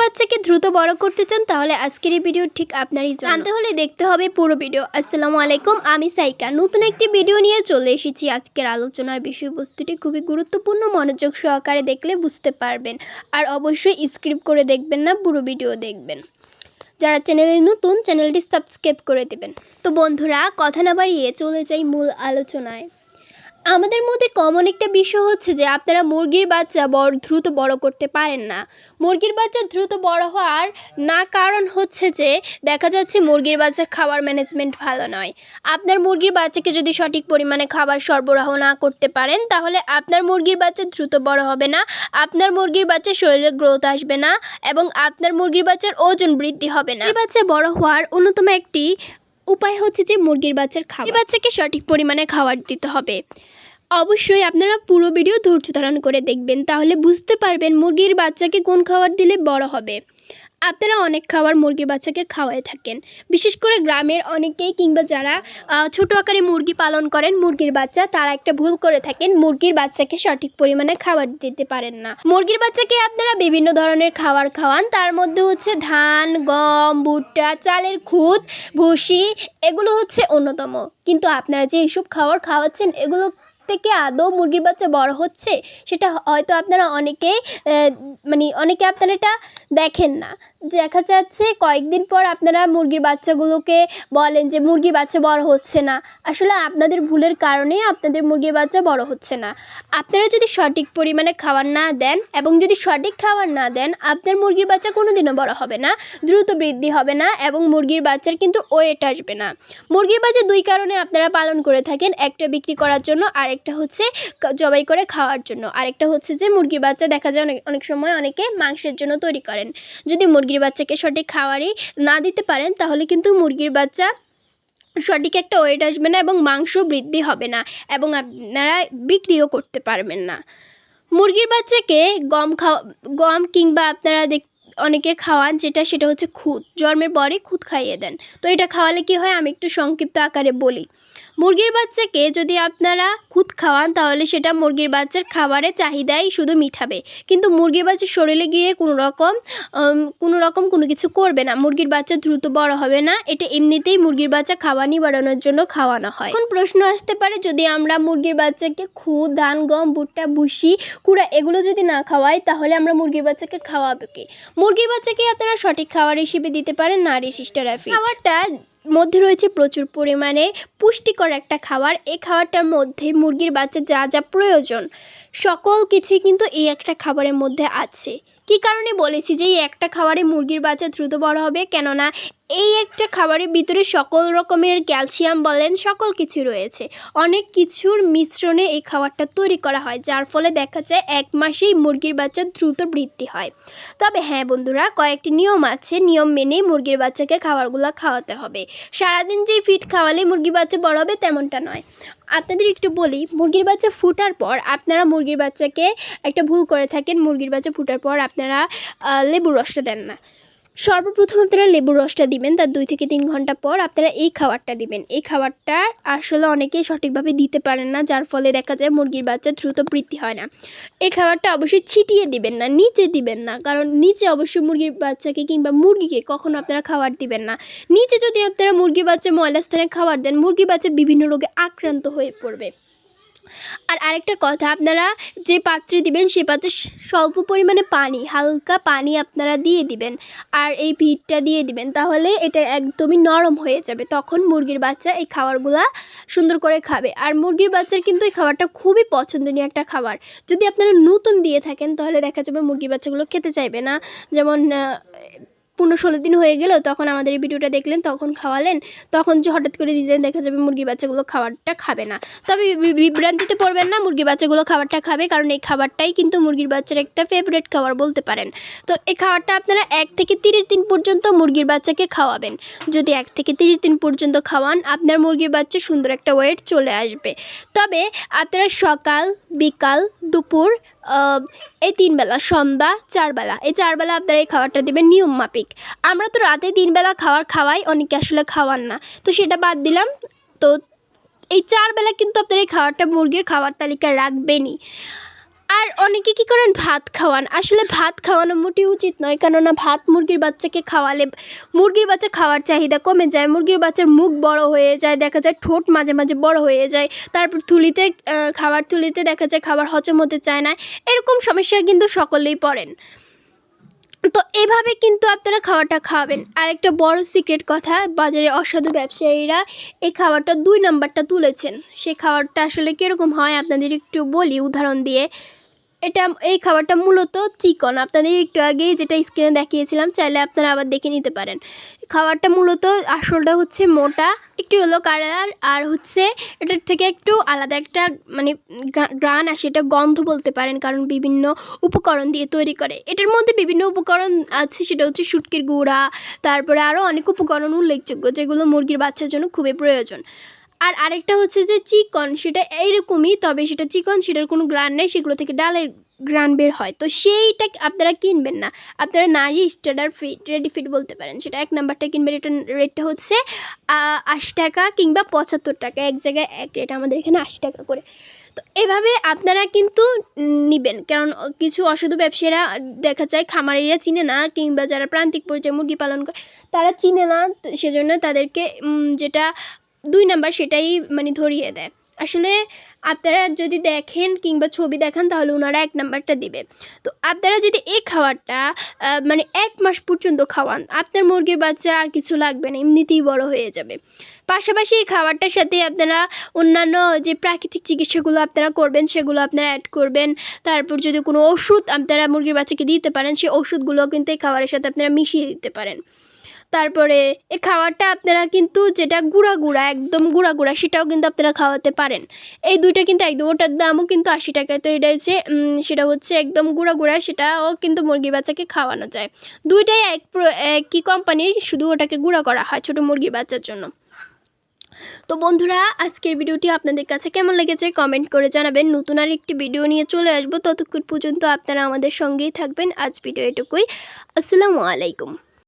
বাচ্চাকে দ্রুত বড় করতে চান, তাহলে আজকের এই ভিডিও ঠিক আপনারই। জানতে হলে দেখতে হবে পুরো ভিডিও। আসসালামু আলাইকুম, আমি সাইকা। নতুন একটি ভিডিও নিয়ে চলে এসেছি। আজকের আলোচনার বিষয়বস্তুটি খুবই গুরুত্বপূর্ণ, মনোযোগ সহকারে দেখলে বুঝতে পারবেন। আর অবশ্যই স্ক্রিপ্ট করে দেখবেন না, পুরো ভিডিও দেখবেন। যারা চ্যানেলে নতুন, চ্যানেলটি সাবস্ক্রাইব করে দেবেন। তো বন্ধুরা, কথা না বাড়িয়ে চলে যাই মূল আলোচনায়। আমাদের মধ্যে কমন একটা বিষয় হচ্ছে যে, আপনারা মুরগির বাচ্চা বড়, দ্রুত বড় করতে পারেন না। মুরগির বাচ্চা দ্রুত বড় হওয়ার না কারণ হচ্ছে যে, দেখা যাচ্ছে মুরগির বাচ্চার খাবার ম্যানেজমেন্ট ভালো নয়। আপনার মুরগির বাচ্চাকে যদি সঠিক পরিমাণে খাবার সরবরাহ না করতে পারেন, তাহলে আপনার মুরগির বাচ্চা দ্রুত বড় হবে না, আপনার মুরগির বাচ্চার শরীরে গ্রোথ আসবে না, এবং আপনার মুরগির বাচ্চার ওজন বৃদ্ধি হবে না। বাচ্চা বড় হওয়ার অন্যতম একটি উপায় হচ্ছে যে, মুরগির বাচ্চার খাবার। বাচ্চাকে সঠিক পরিমাণে খাবার দিতে হবে। অবশ্যই আপনারা পুরো ভিডিও ধৈর্য ধারণ করে দেখবেন, তাহলে বুঝতে পারবেন মুরগির বাচ্চাকে কোন খাবার দিলে বড় হবে। আপনারা অনেক খাবার মুরগির বাচ্চাকে খাওয়াই থাকেন। বিশেষ করে গ্রামের অনেকেই কিংবা যারা ছোট আকারে মুরগি পালন করেন, মুরগির বাচ্চা, তারা একটা ভুল করে থাকেন, মুরগির বাচ্চাকে সঠিক পরিমাণে খাবার দিতে পারেন না। মুরগির বাচ্চাকে আপনারা বিভিন্ন ধরনের খাবার খাওয়ান, তার মধ্যে হচ্ছে ধান, গম, ভুট্টা, চালের খুদ ভুসি, এগুলো হচ্ছে অন্যতম। কিন্তু আপনারা যে এইসব খাবার খাওয়াচ্ছেন, এগুলো থেকে আদৌ মুরগির বাচ্চা বড় হচ্ছে, সেটা হয়তো আপনারা অনেকেই মানে অনেকে আপনারা এটা দেখেন না। দেখা যাচ্ছে কয়েকদিন পর আপনারা মুরগির বাচ্চাগুলোকে বলেন যে মুরগির বাচ্চা বড় হচ্ছে না। আসলে আপনাদের ভুলের কারণেই আপনাদের মুরগির বাচ্চা বড় হচ্ছে না। আপনারা যদি সঠিক পরিমাণে খাবার না দেন এবং যদি সঠিক খাবার না দেন, আপনার মুরগির বাচ্চা কোনোদিনও বড় হবে না, দ্রুত বৃদ্ধি হবে না এবং মুরগির বাচ্চার কিন্তু ওয়েট আসবে না। মুরগির বাচ্চা দুই কারণে আপনারা পালন করে থাকেন, একটা বিক্রি করার জন্য, আরেকটা হচ্ছে জবাই করে খাওয়ার জন্য। আরেকটা হচ্ছে যে মুরগির বাচ্চা দেখা যায় অনেক অনেক সময় অনেকে মাংসের জন্য তৈরি করেন। যদি মুরগির বাচ্চাকে সঠিক খাবারই না দিতে পারেন, তাহলে কিন্তু মুরগির বাচ্চা সঠিক একটা ওয়েট আসবে না এবং মাংস বৃদ্ধি হবে না এবং আপনারা বিক্রিও করতে পারবেন না। মুরগির বাচ্চাকে গম খাওয়া গম কিংবা আপনারা দেখ, অনেকে খাওয়ান যেটা, সেটা হচ্ছে খুদ, জন্মের পরে খুদ খাইয়ে দেন। তো এটা খাওয়ালে কি হয়? আমি একটু সংক্ষিপ্ত আকারে বলি। মুরগির বাচ্চাকে যদি আপনারা খুদ খাওয়ান তাহলে সেটা মুরগির বাচ্চার খাবারের চাহিদাই শুধু মিঠাবে। কিন্তু মুরগির বাচ্চার শরীরে গিয়ে কোনো রকম কোনো রকম কোনো কিছু করবে না। মুরগির বাচ্চা দ্রুত বড় হবে না। এটা এমনিতেই মুরগির বাচ্চা খাওয়ানি বাড়ানোর জন্য খাওয়ানো হয়। এখন প্রশ্ন আসতে পারে যদি আমরা মুরগির বাচ্চাকে খুদ ধান গম ভুট্টা ভুসি কুড়া এগুলো যদি না খাওয়াই তাহলে আমরা মুরগির বাচ্চাকে খাওয়াবো কি? মুরগির বাচ্চাকে আপনারা সঠিক খাবার হিসেবে দিতে পারেন নারী সিস্টারাফি খাবারটা মধ্যে রয়েছে প্রচুর পরিমাণে পুষ্টিকর একটা খাবার। এই খাবারটার মধ্যে মুরগির বাচ্চা যা যা প্রয়োজন। সকল কিছুই কিন্তু এই একটা খাবারের মধ্যে আছে। কী কারণে বলেছি যে এই একটা খাবারে মুরগির বাচ্চা দ্রুত বড় হবে? কেননা এই একটা খাবারের ভিতরে সকল রকমের ক্যালসিয়াম বলেন, সকল কিছু রয়েছে। অনেক কিছুর মিশ্রণে এই খাবারটা তৈরি করা হয়, যার ফলে দেখা যায় এক মাসেই মুরগির বাচ্চা দ্রুত বৃদ্ধি হয়। তবে হ্যাঁ বন্ধুরা, কয়েকটি নিয়ম আছে। নিয়ম মেনে মুরগির বাচ্চাকে খাবারগুলো খাওয়াতে হবে। সারাদিন যেই ফিট খাওয়ালে মুরগির বাচ্চা বড় হবে তেমনটা নয়। আপনাদের একটু বলি, মুরগির বাচ্চা ফুটার পর আপনারা মুরগির বাচ্চাকে একটা ভুল করে থাকেন, মুরগির বাচ্চা ফুটার পর আপনারা লেবুর রসটা দেন না। সর্বপ্রথম আপনারা লেবুর রসটা দিবেন, তার দুই থেকে তিন ঘণ্টা পর আপনারা এই খাবারটা দিবেন। এই খাবারটা আসলে অনেকেই সঠিকভাবে দিতে পারেন না, যার ফলে দেখা যায় মুরগির বাচ্চা দ্রুত বৃদ্ধি হয় না। এই খাবারটা অবশ্যই ছিটিয়ে দিবেন না, নিচে দিবেন না, কারণ নিচে অবশ্যই মুরগির বাচ্চাকে কিংবা মুরগিকে কখনো আপনারা খাবার দিবেন না। নিচে যদি আপনারা মুরগির বাচ্চা ময়লা স্থানে খাবার দেন, মুরগির বাচ্চা বিভিন্ন রোগে আক্রান্ত হয়ে পড়বে। আর আরেকটা কথা, আপনারা যে পাত্রে দিবেন সে পাত্রে স্বল্প পরিমাণে পানি, হালকা পানি আপনারা দিয়ে দিবেন। আর এই ভিটটা দিয়ে দিবেন, তাহলে এটা একদমই নরম হয়ে যাবে। তখন মুরগির বাচ্চা এই খাবারগুলা সুন্দর করে খাবে। আর মুরগির বাচ্চার কিন্তু এই খাবারটা খুবই পছন্দনীয় একটা খাবার। যদি আপনারা নতুন দিয়ে থাকেন, তাহলে দেখা যাবে মুরগির বাচ্চাগুলো খেতে চাইবে না। যেমন পনেরো ষোলো দিন হয়ে গেল, তখন আমাদের এই ভিডিওটা দেখলেন, তখন খাওয়ালেন, তখন যে হঠাৎ করে দিলেন, দেখা যাবে মুরগির বাচ্চাগুলো খাবারটা খাবে না। তবে বিভ্রান্তিতে পড়বেন না মুরগির বাচ্চাগুলো খাবারটা খাবে, কারণ এই খাবারটাই কিন্তু মুরগির বাচ্চার একটা ফেভারিট খাবার বলতে পারেন। তো এই খাবারটা আপনারা এক থেকে তিরিশ দিন পর্যন্ত মুরগির বাচ্চাকে খাওয়াবেন। যদি এক থেকে তিরিশ দিন পর্যন্ত খাওয়ান, আপনার মুরগির বাচ্চা সুন্দর একটা ওয়েট চলে আসবে। তবে আপনারা সকাল, বিকাল, দুপুর এই তিনবেলা সন্ধ্যা চারবেলা এই চারবেলা আপনারা এই খাবারটা দেবেন নিয়ম মাপিক আমরা তো রাতে তিনবেলা খাবার খাওয়াই, অনেকে আসলে খাওয়ান না। তো সেটা বাদ দিলাম। তো এই চারবেলা কিন্তু আপনারা এই খাবারটা মুরগির খাবার তালিকায় রাখবেনই। আর অনেকে কী করেন? ভাত খাওয়ান। আসলে ভাত খাওয়ানো মোটেই উচিত নয়। কেননা ভাত মুরগির বাচ্চাকে খাওয়ালে মুরগির বাচ্চা খাওয়ার চাহিদা কমে যায়। মুরগির বাচ্চার মুখ বড় হয়ে যায়, দেখা যায় ঠোঁট মাঝে মাঝে বড় হয়ে যায়। তারপর থুলিতে খাবার থুলিতে দেখা যায় খাবার হজম হতে চায় না। এরকম সমস্যায় কিন্তু সকলেই পড়েন। তো এভাবে কিন্তু আপনারা খাবারটা খাওয়াবেন আর একটা বড় সিক্রেট কথা, বাজারে অসাধু ব্যবসায়ীরা এই খাবারটা দুই নাম্বারটা তুলেছেন। সেই খাবারটা আসলে কীরকম হয় আপনাদের একটু বলি উদাহরণ দিয়ে। এটা এই খাবারটা মূলত চিকন। আপনাদের একটু আগেই যেটা স্ক্রিনে দেখিয়েছিলাম, চাইলে আপনারা আবার দেখে নিতে পারেন। খাবারটা মূলত আসলটা হচ্ছে মোটা, একটু হলো কালার আর হচ্ছে এটার থেকে একটু আলাদা একটা মানে গ্রান আসে, এটা গন্ধ বলতে পারেন, কারণ বিভিন্ন উপকরণ দিয়ে তৈরি করে। এটার মধ্যে বিভিন্ন উপকরণ আছে, সেটা হচ্ছে শুটকির গুঁড়া, তারপরে আরও অনেক উপকরণ উল্লেখযোগ্য, যেগুলো মুরগির বাচ্চার জন্য খুবই প্রয়োজন। আর আরেকটা হচ্ছে যে চিকন, সেটা এইরকমই, তবে সেটা চিকন, সেটার কোনো গ্রান নেই, সেগুলো থেকে ডালের গ্রান বের হয়। তো সেইটা আপনারা কিনবেন না? আপনারা নারী স্টার্টার ফিট, রেডি ফিট বলতে পারেন। সেটা এক নাম্বারটা কিনবেন এটার রেটটা হচ্ছে আশি টাকা কিংবা পঁচাত্তর টাকা, এক জায়গায় এক রেট, আমাদের এখানে আশি টাকা করে। তো এভাবে আপনারা কিন্তু নেবেন, কারণ কিছু অসাধু ব্যবসায়ীরা দেখা যায় খামারিরা চিনে না, কিংবা যারা প্রান্তিক পর্যায়ে মুরগি পালন করে, তারা চিনে না সেজন্য তাদেরকে যেটা দুই নাম্বার সেটাই মানে ধরিয়ে দেয়। আসলে আপনারা যদি দেখেন কিংবা ছবি দেখান তাহলে ওনারা এক নাম্বারটা দিবে। তো আপনারা যদি এই খাবারটা মানে এক মাস পর্যন্ত খাওয়ান, আপনার মুরগির বাচ্চা আর কিছু লাগবে না, এমনিতেই বড় হয়ে যাবে। পাশাপাশি এই খাবারটার সাথে আপনারা অন্যান্য যে প্রাকৃতিক চিকিৎসাগুলো আপনারা করবেন, সেগুলো আপনারা অ্যাড করবেন। তারপর যদি কোনো ওষুধ আপনারা মুরগির বাচ্চাকে দিতে পারেন, সেই ওষুধগুলো কিন্তু এই খাবারের সাথে আপনারা মিশিয়ে দিতে পারেন। তারপরে এই খাবারটা আপনারা কিন্তু যেটা গুঁড়া গুঁড়া, একদম গুঁড়া গুঁড়া, সেটাও কিন্তু আপনারা খাওয়াতে পারেন। এই দুইটা কিন্তু একদম, ওটার দামও কিন্তু আশি টাকা। তো এটা হচ্ছে সেটা হচ্ছে একদম গুঁড়া গুঁড়া, সেটাও কিন্তু মুরগি বাচ্চাকে খাওয়ানো যায়। দুইটাই এক একই কোম্পানির শুধু ওটাকে গুঁড়া করা হয় ছোটো মুরগি বাচ্চার জন্য। তো বন্ধুরা, আজকের ভিডিওটি আপনাদের কাছে কেমন লেগেছে কমেন্ট করে জানাবেন। নতুন আর একটি ভিডিও নিয়ে চলে আসব। ততক্ষণ পর্যন্ত আপনারা আমাদের সঙ্গেই থাকবেন। আজ ভিডিও এটুকুই। আসসালামু আলাইকুম।